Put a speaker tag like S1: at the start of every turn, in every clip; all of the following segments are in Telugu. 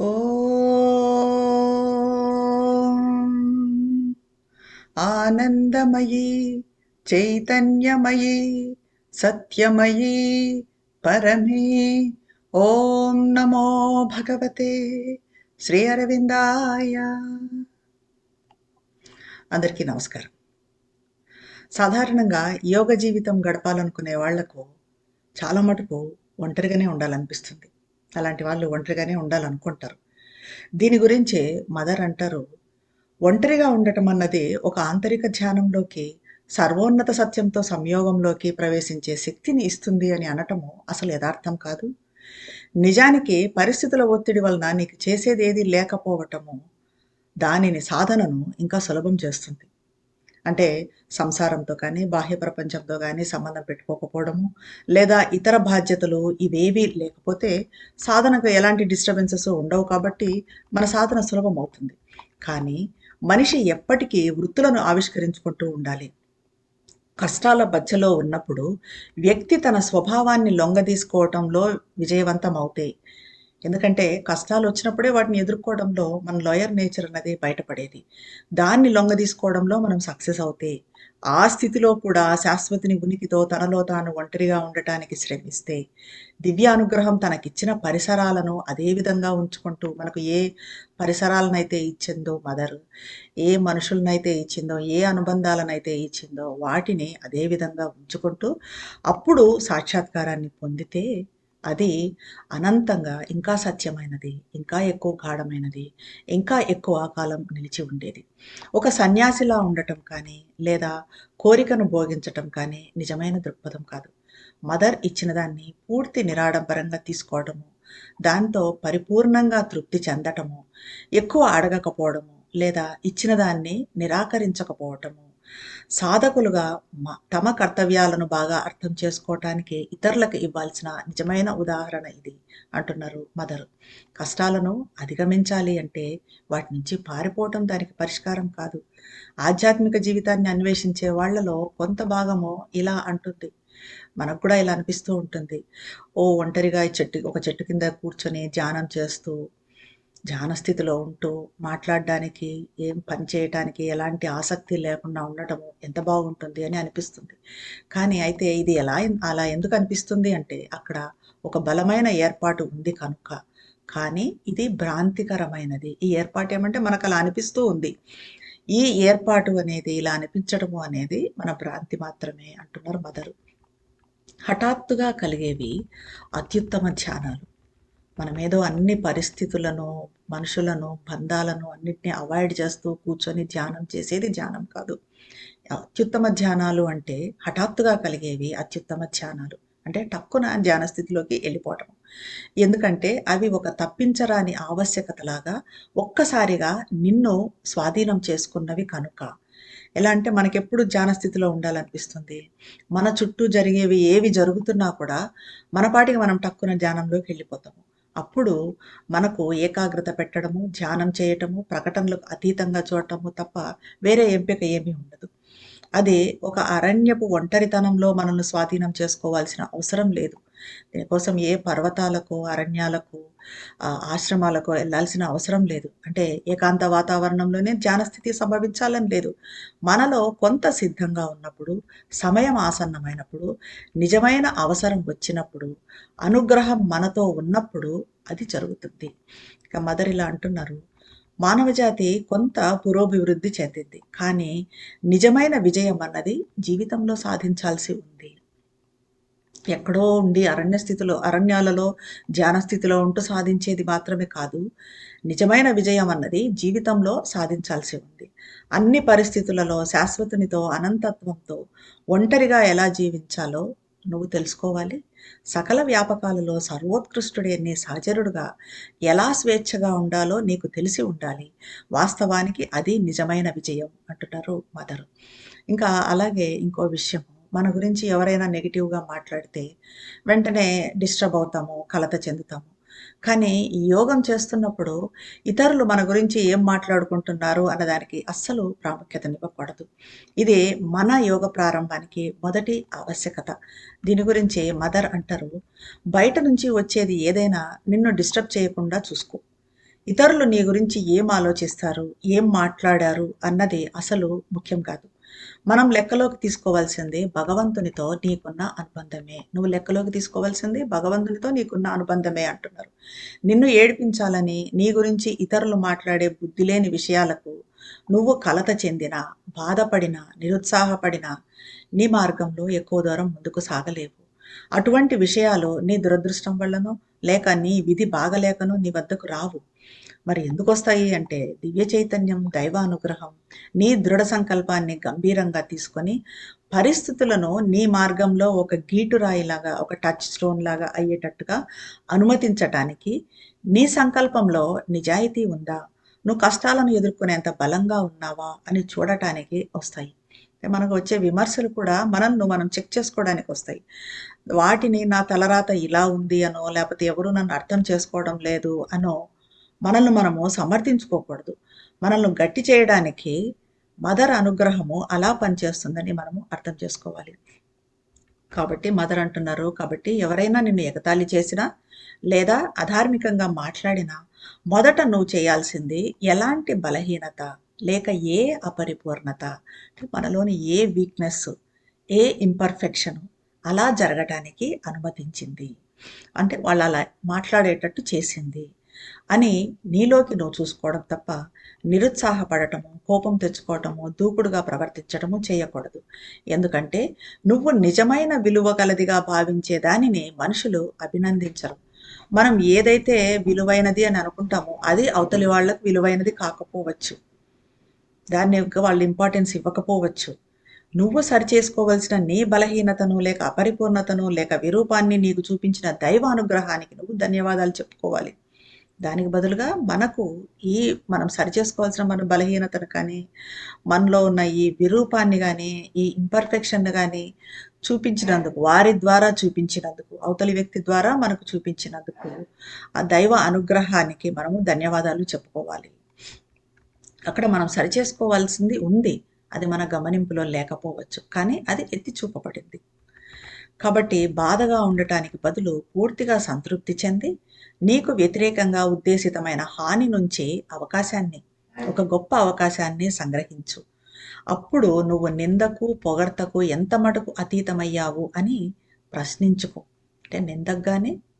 S1: ఓం ఆనందమయీ చైతన్యమయీ సత్యమయీ పరమే. ఓం నమో భగవతే శ్రీ అరవిందాయ. అందరికీ నమస్కారం. సాధారణంగా యోగ జీవితం గడపాలనుకునే వాళ్ళకు చాలా మటుకు ఒంటరిగానే ఉండాలనిపిస్తుంది. అలాంటి వాళ్ళు ఒంటరిగానే ఉండాలనుకుంటారు. దీని గురించే మదర్ అంటారు ఒంటరిగా ఉండటం అన్నది ఒక ఆంతరిక ధ్యానంలోకి సర్వోన్నత సత్యంతో సంయోగంలోకి ప్రవేశించే శక్తిని ఇస్తుంది అని అనటము అసలు యథార్థం కాదు. నిజానికి పరిస్థితుల ఒత్తిడి వలన నీకు చేసేది ఏది లేకపోవటము దానిని సాధనను ఇంకా సులభం చేస్తుంది. అంటే సంసారంతో కానీ బాహ్య ప్రపంచంతో కానీ సంబంధం పెట్టుకోకపోవడము లేదా ఇతర బాధ్యతలు ఇవేవీ లేకపోతే సాధనకు ఎలాంటి డిస్టర్బెన్సెస్ ఉండవు కాబట్టి మన సాధన సులభం అవుతుంది. కానీ మనిషి ఎప్పటికీ వృత్తులను ఆవిష్కరించుకుంటూ ఉండాలి. కష్టాల మధ్యలో ఉన్నప్పుడు వ్యక్తి తన స్వభావాన్ని లొంగదీసుకోవటంలో విజయవంతం అవుతాయి ఎందుకంటే కష్టాలు వచ్చినప్పుడే వాటిని ఎదుర్కోవడంలో మన లాయర్ నేచర్ అన్నది బయటపడేది. దాన్ని లొంగదీసుకోవడంలో మనం సక్సెస్ అవుతాయి ఆ స్థితిలో కూడా శాశ్వతిని ఉనికితో తనలో తాను ఒంటరిగా ఉండటానికి శ్రమిస్తే దివ్య అనుగ్రహం తనకిచ్చిన పరిసరాలను అదే విధంగా ఉంచుకుంటూ మనకు ఏ పరిసరాలనైతే ఇచ్చిందో మదర్ ఏ మనుషులనైతే ఇచ్చిందో ఏ అనుబంధాలనైతే ఇచ్చిందో వాటిని అదే విధంగా ఉంచుకుంటూ అప్పుడు సాక్షాత్కారాన్ని పొందితే అది అనంతంగా ఇంకా సత్యమైనది ఇంకా ఎక్కువ గాఢమైనది ఇంకా ఎక్కువ కాలం నిలిచి ఉండేది. ఒక సన్యాసిలా ఉండటం కానీ లేదా కోరికను భోగించటం కానీ నిజమైన దృక్పథం కాదు. మదర్ ఇచ్చిన దాన్ని పూర్తి నిరాడంబరంగా తీసుకోవడము దాంతో పరిపూర్ణంగా తృప్తి చెందటము ఎక్కువ అడగకపోవడము లేదా ఇచ్చిన దాన్ని నిరాకరించకపోవటము సాధకులుగా తమ కర్తవ్యాలను బాగా అర్థం చేసుకోవటానికి ఇతరులకు ఇవ్వాల్సిన నిజమైన ఉదాహరణ ఇది అంటున్నారు మదర్. కష్టాలను అధిగమించాలి అంటే వాటి నుంచి పారిపోవటం దానికి పరిష్కారం కాదు. ఆధ్యాత్మిక జీవితాన్ని అన్వేషించే వాళ్ళలో కొంత భాగము ఇలా అంటుంది. మనకు కూడా ఇలా అనిపిస్తూ ఉంటుంది. ఓ ఒంటరిగా చెట్టు ఒక చెట్టు కింద కూర్చొని ధ్యానం చేస్తూ ధ్యానస్థితిలో ఉంటూ మాట్లాడడానికి ఏం పని చేయటానికి ఎలాంటి ఆసక్తి లేకుండా ఉండటము ఎంత బాగుంటుంది అని అనిపిస్తుంది. కానీ అయితే ఇది ఎలా అలా ఎందుకు అనిపిస్తుంది అంటే అక్కడ ఒక బలమైన ఏర్పాటు ఉంది కనుక. కానీ ఇది భ్రాంతికరమైనది. ఈ ఏర్పాటు ఏమంటే మనకు అలా అనిపిస్తూ ఉంది. ఈ ఏర్పాటు అనేది ఇలా అనిపించడము అనేది మన భ్రాంతి మాత్రమే అంటున్నారు మదరు. హఠాత్తుగా కలిగేవి అత్యుత్తమ ధ్యానాలు. మనమేదో అన్ని పరిస్థితులను మనుషులను బంధాలను అన్నిటినీ అవాయిడ్ చేస్తూ కూర్చొని ధ్యానం చేసేది ధ్యానం కాదు. అత్యుత్తమ ధ్యానాలు అంటే హఠాత్తుగా కలిగేవి అత్యుత్తమ ధ్యానాలు. అంటే టక్కున ధ్యాన స్థితిలోకి వెళ్ళిపోవటం. ఎందుకంటే అవి ఒక తప్పించరాని ఆవశ్యకతలాగా ఒక్కసారిగా నిన్ను స్వాధీనం చేసుకున్నవి కనుక. ఎలా అంటే మనకెప్పుడు ధ్యాన స్థితిలో ఉండాలనిపిస్తుంది. మన చుట్టూ జరిగేవి ఏవి జరుగుతున్నా కూడా మనపాటికి మనం టక్కున ధ్యానంలోకి వెళ్ళిపోతాము. అప్పుడు మనకు ఏకాగ్రత పెట్టడము ధ్యానం చేయటము ప్రకటనలకు అతీతంగా చూడటము తప్ప వేరే ఎంపిక ఏమీ ఉండదు. అది ఒక అరణ్యపు ఒంటరితనంలో మనల్ని స్వాధీనం చేసుకోవాల్సిన అవసరం లేదు. దీనికోసం ఏ పర్వతాలకు అరణ్యాలకు ఆశ్రమాలకు వెళ్ళాల్సిన అవసరం లేదు. అంటే ఏకాంత వాతావరణంలోనే ధ్యానస్థితి సంభవించాలని లేదు. మనలో కొంత సిద్ధంగా ఉన్నప్పుడు సమయం ఆసన్నమైనప్పుడు నిజమైన అవసరం వచ్చినప్పుడు అనుగ్రహం మనతో ఉన్నప్పుడు అది జరుగుతుంది. ఇక మదర్ ఇలా అంటున్నారు. మానవజాతి కొంత పురోభివృద్ధి చెందింది. కానీ నిజమైన విజయం అన్నది జీవితంలో సాధించాల్సి ఉంది. ఎక్కడో ఉండి అరణ్య స్థితిలో అరణ్యాలలో ధ్యాన స్థితిలో ఉంటూ సాధించేది మాత్రమే కాదు. నిజమైన విజయం అన్నది జీవితంలో సాధించాల్సి ఉంది. అన్ని పరిస్థితులలో శాశ్వతునితో అనంతత్వంతో ఒంటరిగా ఎలా జీవించాలో నువ్వు తెలుసుకోవాలి. సకల వ్యాపకాలలో సర్వోత్కృష్టుడే నీ సహచరుడుగా ఎలా స్వేచ్ఛగా ఉండాలో నీకు తెలిసి ఉండాలి. వాస్తవానికి అది నిజమైన విజయం అంటున్నారు మదరు. ఇంకా అలాగే ఇంకో విషయం మన గురించి ఎవరైనా నెగిటివ్గా మాట్లాడితే వెంటనే డిస్టర్బ్ అవుతాము కలత చెందుతాము. కానీ ఈ యోగం చేస్తున్నప్పుడు ఇతరులు మన గురించి ఏం మాట్లాడుకుంటున్నారు అన్నదానికి అస్సలు ప్రాముఖ్యతనివ్వకూడదు ఇది మన యోగ ప్రారంభానికి మొదటి ఆవశ్యకత. దీని గురించి మదర్ అంటారు బయట నుంచి వచ్చేది ఏదైనా నిన్ను డిస్టర్బ్ చేయకుండా చూసుకో. ఇతరులు నీ గురించి ఏం ఆలోచిస్తారు ఏం మాట్లాడారు అన్నది అసలు ముఖ్యం కాదు. మనం లెక్కలోకి తీసుకోవాల్సింది భగవంతునితో నీకున్న అనుబంధమే. నువ్వు లెక్కలోకి తీసుకోవాల్సింది భగవంతునితో నీకున్న అనుబంధమే అంటున్నారు. నిన్ను ఏడిపించాలని నీ గురించి ఇతరులు మాట్లాడే బుద్ధి లేని విషయాలకు నువ్వు కలత చెందిన బాధపడిన నిరుత్సాహపడిన నీ మార్గంలో ఎక్కువ దూరం ముందుకు సాగలేవు. అటువంటి విషయాలు నీ దురదృష్టం వల్లనో లేక నీ విధి బాగలేకనో నీ వద్దకు రావు. మరి ఎందుకు వస్తాయి అంటే దివ్య చైతన్యం దైవానుగ్రహం నీ దృఢ సంకల్పాన్ని గంభీరంగా తీసుకొని పరిస్థితులను నీ మార్గంలో ఒక గీటురాయిలాగా ఒక టచ్ స్టోన్ లాగా అయ్యేటట్టుగా అనుమతించటానికి నీ సంకల్పంలో నిజాయితీ ఉందా? నువ్వు కష్టాలను ఎదుర్కొనేంత బలంగా ఉన్నావా? అని చూడటానికి వస్తాయి. మనకు వచ్చే విమర్శలు కూడా మనల్ని మనం చెక్ చేసుకోవడానికి వస్తాయి. వాటిని నా తలరాత ఇలా ఉంది అనో లేకపోతే ఎవరు నన్ను అర్థం చేసుకోవడం లేదు అనో మనల్ని మనము సమర్థించుకోకూడదు. మనల్ని గట్టి చేయడానికి మదర్ అనుగ్రహము అలా పనిచేస్తుందని మనము అర్థం చేసుకోవాలి. కాబట్టి మదర్ అంటున్నారు కాబట్టి ఎవరైనా నిన్ను ఎగతాళి చేసినా లేదా అధార్మికంగా మాట్లాడినా మొదట నువ్వు చేయాల్సింది ఎలాంటి బలహీనత లేక ఏ అపరిపూర్ణత? మనలోని ఏ వీక్నెస్ ఏ ఇంపర్ఫెక్షన్ అలా జరగటానికి అనుమతించింది. అంటే వాళ్ళు అలా మాట్లాడేటట్టు చేసింది. అని నీలోకి నువ్వు చూసుకోవడం తప్ప నిరుత్సాహపడటము కోపం తెచ్చుకోవటము దూకుడుగా ప్రవర్తించటము చేయకూడదు. ఎందుకంటే నువ్వు నిజమైన విలువ కలదిగా భావించే దానిని మనుషులు అభినందించరు. మనం ఏదైతే విలువైనది అని అనుకుంటామో అది అవతలి వాళ్ళకు విలువైనది కాకపోవచ్చు. దాన్ని వాళ్ళు ఇంపార్టెన్స్ ఇవ్వకపోవచ్చు. నువ్వు సరిచేసుకోవలసిన నీ బలహీనతను లేక అపరిపూర్ణతను లేక విరూపాన్ని నీకు చూపించిన దైవ అనుగ్రహానికి నువ్వు ధన్యవాదాలు చెప్పుకోవాలి. దానికి బదులుగా మనకు ఈ మనం సరిచేసుకోవాల్సిన మన బలహీనతను కానీ మనలో ఉన్న ఈ విరూపాన్ని కానీ ఈ ఇంపర్ఫెక్షన్ కానీ చూపించినందుకు వారి ద్వారా చూపించినందుకు అవతలి వ్యక్తి ద్వారా మనకు చూపించినందుకు ఆ దైవ అనుగ్రహానికి మనము ధన్యవాదాలు చెప్పుకోవాలి. అక్కడ మనం సరిచేసుకోవాల్సింది ఉంది. అది మన గమనింపులో లేకపోవచ్చు. కానీ అది ఎత్తి చూపబడింది. కాబట్టి బాధగా ఉండటానికి బదులు పూర్తిగా సంతృప్తి చెంది నీకు వ్యతిరేకంగా ఉద్దేశితమైన హాని నుంచి అవకాశాన్ని ఒక గొప్ప అవకాశాన్ని సంగ్రహించు. అప్పుడు నువ్వు నిందకు పొగడ్తకు ఎంత మటుకు అతీతమయ్యావు అని ప్రశ్నించుకో. అంటే నిందకు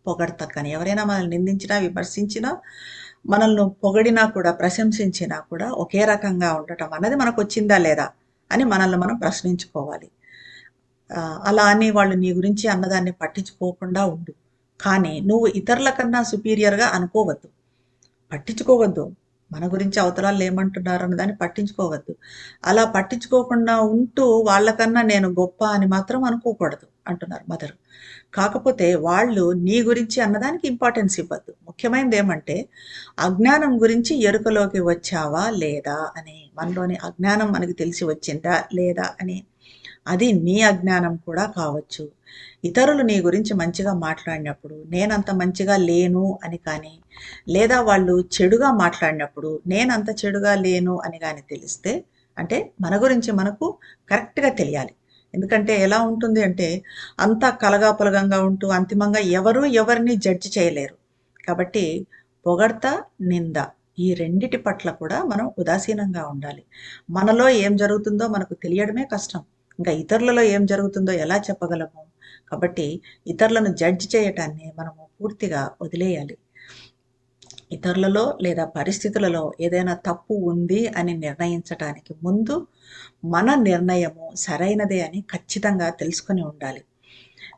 S1: పొగడ్తకు కానీ ఎవరైనా మనల్ని నిందించినా విమర్శించినా మనల్ని పొగిడినా కూడా ప్రశంసించినా కూడా ఒకే రకంగా ఉండటం అన్నది మనకు వచ్చిందా లేదా అని మనల్ని మనం ప్రశ్నించుకోవాలి. అలా అని వాళ్ళు నీ గురించి అన్నదాన్ని పట్టించుకోకుండా ఉండు. కానీ నువ్వు ఇతరుల కన్నా సుపీరియర్గా అనుకోవద్దు. పట్టించుకోవద్దు. మన గురించి అవతరాలు ఏమంటున్నారు అన్నదాన్ని పట్టించుకోవద్దు. అలా పట్టించుకోకుండా ఉంటూ వాళ్ళకన్నా నేను గొప్ప అని మాత్రం అనుకోకూడదు అంటున్నారు మదర్ కాకపోతే వాళ్ళు నీ గురించి అన్నదానికి ఇంపార్టెన్స్ ఇవ్వద్దు. ముఖ్యమైనది ఏమంటే అజ్ఞానం గురించి ఎరుకలోకి వచ్చావా లేదా అని మనలోని అజ్ఞానం మనకి తెలిసి వచ్చిందా లేదా అని అది నీ అజ్ఞానం కూడా కావచ్చు. ఇతరులు నీ గురించి మంచిగా మాట్లాడినప్పుడు నేనంత మంచిగా లేను అని కానీ లేదా వాళ్ళు చెడుగా మాట్లాడినప్పుడు నేనంత చెడుగా లేను అని కానీ తెలిస్తే అంటే మన గురించి మనకు కరెక్ట్గా తెలియాలి. ఎందుకంటే ఎలా ఉంటుంది అంటే అంతా కలగాపలగంగా ఉంటూ అంతిమంగా ఎవరు ఎవరిని జడ్జి చేయలేరు. కాబట్టి పొగడ్త నింద ఈ రెండిటి పట్ల కూడా మనం ఉదాసీనంగా ఉండాలి. మనలో ఏం జరుగుతుందో మనకు తెలియడమే కష్టం. ఇంకా ఇతరులలో ఏం జరుగుతుందో ఎలా చెప్పగలము? కాబట్టి ఇతరులను జడ్జ్ చేయటాన్ని మనము పూర్తిగా వదిలేయాలి. ఇతరులలో లేదా పరిస్థితులలో ఏదైనా తప్పు ఉంది అని నిర్ణయించటానికి ముందు మన నిర్ణయము సరైనదే అని ఖచ్చితంగా తెలుసుకొని ఉండాలి.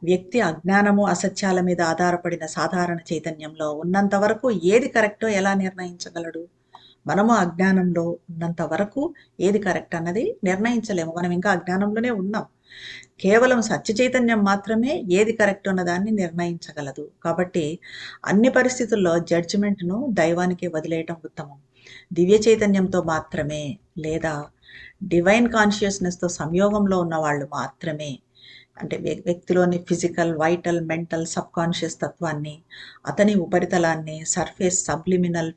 S1: వ్యక్తి అజ్ఞానము అసత్యాల మీద ఆధారపడిన సాధారణ చైతన్యంలో ఉన్నంత వరకు ఏది కరెక్టో ఎలా నిర్ణయించగలడు? మనము అజ్ఞానంలో ఉన్నంత వరకు ఏది కరెక్ట్ అన్నది నిర్ణయించలేము. మనం ఇంకా అజ్ఞానంలోనే ఉన్నాం. కేవలం సత్య చైతన్యం మాత్రమే ఏది కరెక్ట్ ఉన్నదాన్ని నిర్ణయించగలదు. కాబట్టి అన్ని పరిస్థితుల్లో జడ్జిమెంట్ను దైవానికి వదిలేయటం ఉత్తమం. దివ్య చైతన్యంతో మాత్రమే లేదా డివైన్ కాన్షియస్నెస్తో సంయోగంలో ఉన్న వాళ్ళు మాత్రమే అంటే వ్యక్తిలోని physical vital mental subconscious తత్వాన్ని అతని ఉపరితలాన్ని surface subliminal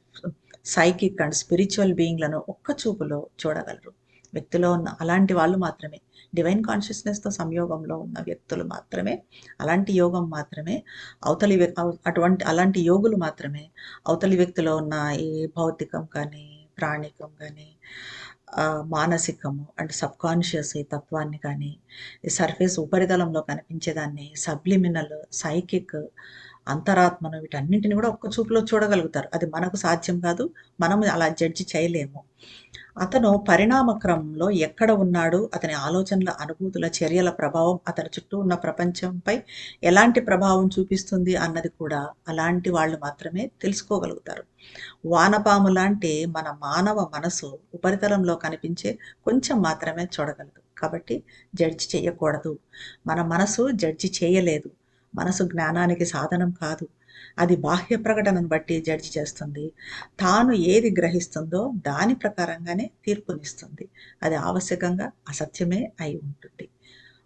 S1: psychic and spiritual బీయింగ్లను ఒక్క చూపులో చూడగలరు. వ్యక్తిలో ఉన్న అలాంటి వాళ్ళు మాత్రమే డివైన్ కాన్షియస్నెస్తో సంయోగంలో ఉన్న వ్యక్తులు మాత్రమే అలాంటి యోగం మాత్రమే అవతలి అటువంటి అలాంటి యోగులు మాత్రమే అవతలి వ్యక్తిలో ఉన్న ఈ భౌతికం కానీ ప్రాణికం కానీ మానసికము అండ్ సబ్ కాన్షియస్ ఈ తత్వాన్ని కానీ ఈ సర్ఫేస్ ఉపరితలంలో కనిపించేదాన్ని సబ్లిమినల్ సైకిక్ అంతరాత్మను వీటన్నింటిని కూడా ఒక్క చూపులో చూడగలుగుతారు. అది మనకు సాధ్యం కాదు మనం అలా జడ్జి చేయలేము. అతను పరిణామ క్రమంలో ఎక్కడ ఉన్నాడు అతని ఆలోచనల అనుభూతుల చర్యల ప్రభావం అతని చుట్టూ ఉన్న ప్రపంచంపై ఎలాంటి ప్రభావం చూపిస్తుంది అన్నది కూడా అలాంటి వాళ్ళు మాత్రమే తెలుసుకోగలుగుతారు. వానపాము లాంటి మన మానవ మనసు ఉపరితలంలో కనిపించే కొంచెం మాత్రమే చూడగలదు. కాబట్టి జడ్జి చేయకూడదు. మన మనసు జడ్జి చేయలేదు. మనసు జ్ఞానానికి సాధనం కాదు. అది బాహ్య ప్రకటనను బట్టి జడ్జి చేస్తుంది. తాను ఏది గ్రహిస్తుందో దాని ప్రకారంగానే తీర్పునిస్తుంది. అది ఆవశ్యకంగా అసత్యమే అయి ఉంటుంది.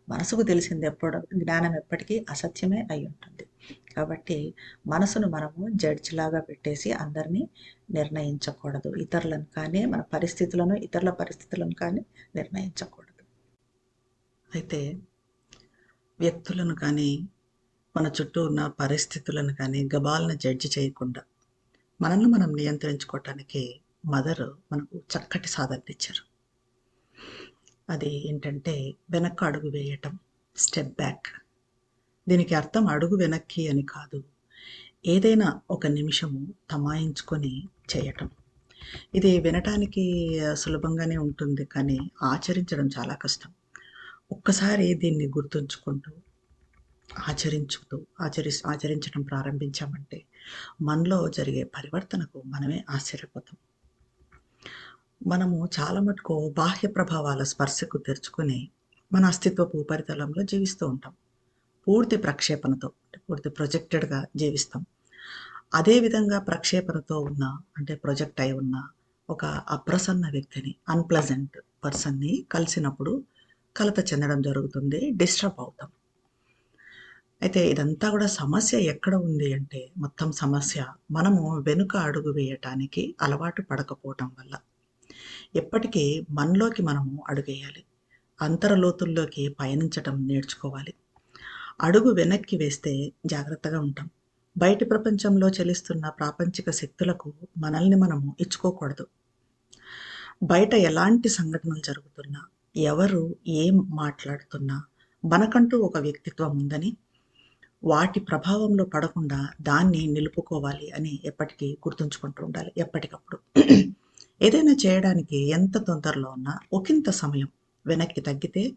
S1: మనసుకు తెలిసింది ఎప్పుడు జ్ఞానం ఎప్పటికీ అసత్యమే అయి ఉంటుంది. కాబట్టి మనసును మనము జడ్జి లాగా పెట్టేసి అందరినీ నిర్ణయించకూడదు. ఇతరులను కానీ మన పరిస్థితులను ఇతరుల పరిస్థితులను కానీ నిర్ణయించకూడదు. అయితే వ్యక్తులను కానీ మన చుట్టూ ఉన్న పరిస్థితులను కానీ గబాలను జడ్జి చేయకుండా మనల్ని మనం నియంత్రించుకోవటానికి మదర్ మనకు చక్కటి సాధన ఇచ్చారు. అది ఏంటంటే వెనక్కు అడుగు వేయటం స్టెప్ బ్యాక్ దీనికి అర్థం అడుగు వెనక్కి అని కాదు. ఏదైనా ఒక నిమిషము తమాయించుకొని చేయటం. ఇది వినటానికి సులభంగానే ఉంటుంది కానీ ఆచరించడం చాలా కష్టం. ఒక్కసారి దీన్ని గుర్తుంచుకుంటూ ఆచరించుతూ ఆచరి ఆచరించడం ప్రారంభించామంటే మనలో జరిగే పరివర్తనకు మనమే ఆశ్చర్యపోతాం. మనము చాలా మటుకు బాహ్య ప్రభావాల స్పర్శకు తెరుచుకొని మన అస్తిత్వపు ఉపరితలంలో జీవిస్తూ ఉంటాం. పూర్తి ప్రక్షేపణతో పూర్తి ప్రొజెక్టెడ్గా జీవిస్తాం. అదేవిధంగా ప్రక్షేపణతో ఉన్న అంటే ప్రొజెక్ట్ అయి ఉన్న ఒక అప్రసన్న వ్యక్తిని అన్ప్లజెంట్ పర్సన్ని కలిసినప్పుడు కలత చెందడం జరుగుతుంది డిస్టర్బ్ అవుతాం. అయితే ఇదంతా కూడా సమస్య ఎక్కడ ఉంది అంటే మొత్తం సమస్య మనము వెనుక అడుగు వేయటానికి అలవాటు పడకపోవటం వల్ల. ఎప్పటికీ మనలోకి మనము అడుగేయాలి. అంతరలోతుల్లోకి పయనించటం నేర్చుకోవాలి. అడుగు వెనక్కి వేస్తే జాగ్రత్తగా ఉంటాం. బయటి ప్రపంచంలో చెలిస్తున్న ప్రాపంచిక శక్తులకు మనల్ని మనము ఇచ్చుకోకూడదు. బయట ఎలాంటి సంఘటనలు జరుగుతున్నా ఎవరు ఏం మాట్లాడుతున్నా మనకంటూ ఒక వ్యక్తిత్వం ఉందని వాటి ప్రభావంలో పడకుండా దాన్ని నిలుపుకోవాలి అని ఎప్పటికీ గుర్తుంచుకుంటూ ఉండాలి ఎప్పటికప్పుడు. ఏదైనా చేయడానికి ఎంత తొందరలో ఉన్నా ఒకంత సమయం వెనక్కి తగ్గితే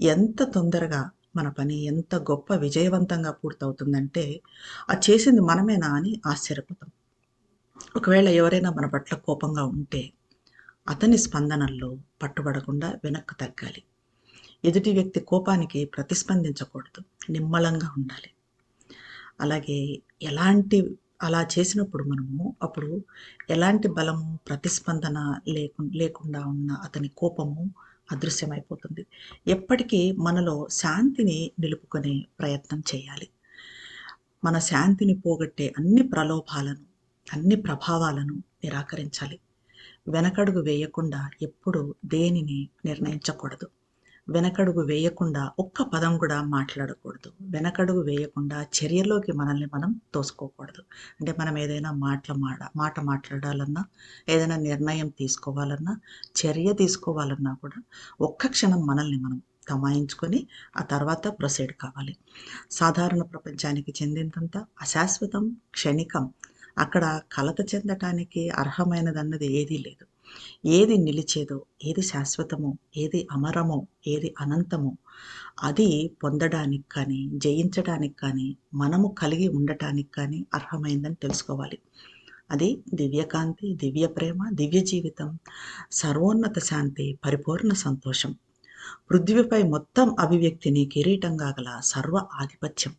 S1: ఎంత తొందరగా మన పని ఎంత గొప్ప విజయవంతంగా పూర్తవుతుందంటే అది చేసింది మనమేనా అని ఆశ్చర్యపోతాం. ఒకవేళ ఎవరైనా మన పట్ల కోపంగా ఉంటే అతని స్పందనల్లో పట్టుబడకుండా వెనక్కు తగ్గాలి. ఎదుటి వ్యక్తి కోపానికి ప్రతిస్పందించకూడదు. నిమ్మలంగా ఉండాలి. అలాగే ఎలాంటి అలా చేసినప్పుడు మనము అప్పుడు ఎలాంటి బలము ప్రతిస్పందన లేకు లేకుండా ఉన్న అతని కోపము అదృశ్యమైపోతుంది. ఎప్పటికీ మనలో శాంతిని నిలుపుకునే ప్రయత్నం చేయాలి. మన శాంతిని పోగొట్టే అన్ని ప్రలోభాలను అన్ని ప్రభావాలను నిరాకరించాలి. వెనకడుగు వేయకుండా ఎప్పుడు దేనిని నిర్ణయించకూడదు. వెనకడుగు వేయకుండా ఒక్క పదం కూడా మాట్లాడకూడదు. వెనకడుగు వేయకుండా చర్యలోకి మనల్ని మనం తోసుకోకూడదు. అంటే మనం ఏదైనా మాటల మాడ మాట మాట్లాడాలన్నా ఏదైనా నిర్ణయం తీసుకోవాలన్నా చర్య తీసుకోవాలన్నా కూడా ఒక్క క్షణం మనల్ని మనం తమాయించుకొని ఆ తర్వాత ప్రొసీడ్ కావాలి. సాధారణ ప్రపంచానికి చెందినంత అశాశ్వతం క్షణికం. అక్కడ కలత చెందటానికి అర్హమైనదన్నది ఏదీ లేదు. ఏది నిలిచేదో ఏది శాశ్వతమో ఏది అమరమో ఏది అనంతమో అది పొందడానికి కానీ జయించడానికి కానీ మనము కలిగి ఉండటానికి కానీ అర్హమైందని తెలుసుకోవాలి. అది దివ్యకాంతి దివ్య ప్రేమ దివ్య జీవితం సర్వోన్నత శాంతి పరిపూర్ణ సంతోషం. పృథ్వీపై మొత్తం అభివ్యక్తిని కిరీటంగా గల సర్వ ఆధిపత్యం.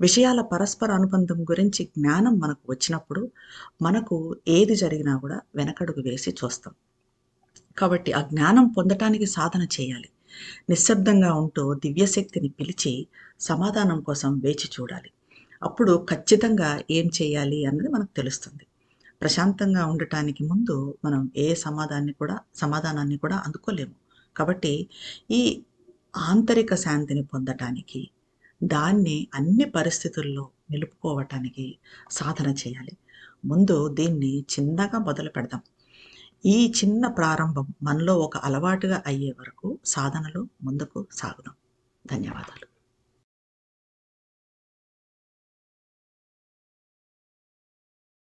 S1: విషయాల పరస్పర అనుబంధం గురించి జ్ఞానం మనకు వచ్చినప్పుడు మనకు ఏది జరిగినా కూడా వెనకడుగు వేసి చూస్తాం. కాబట్టి ఆ జ్ఞానం పొందటానికి సాధన చేయాలి. నిశ్శబ్దంగా ఉంటూ దివ్యశక్తిని పిలిచి సమాధానం కోసం వేచి చూడాలి. అప్పుడు ఖచ్చితంగా ఏం చేయాలి అన్నది మనకు తెలుస్తుంది. ప్రశాంతంగా ఉండటానికి ముందు మనం ఏ సమాధాన్ని కూడా సమాధానాన్ని కూడా అందుకోలేము. కాబట్టి ఈ ఆంతరిక శాంతిని పొందటానికి దాన్ని అన్ని పరిస్థితుల్లో నిలుపుకోవటానికి సాధన చేయాలి. ముందు దీన్ని చిన్నగా మొదలు పెడదాం. ఈ చిన్న ప్రారంభం మనలో ఒక అలవాటుగా అయ్యే వరకు సాధనలో ముందుకు సాగుదాం. ధన్యవాదాలు.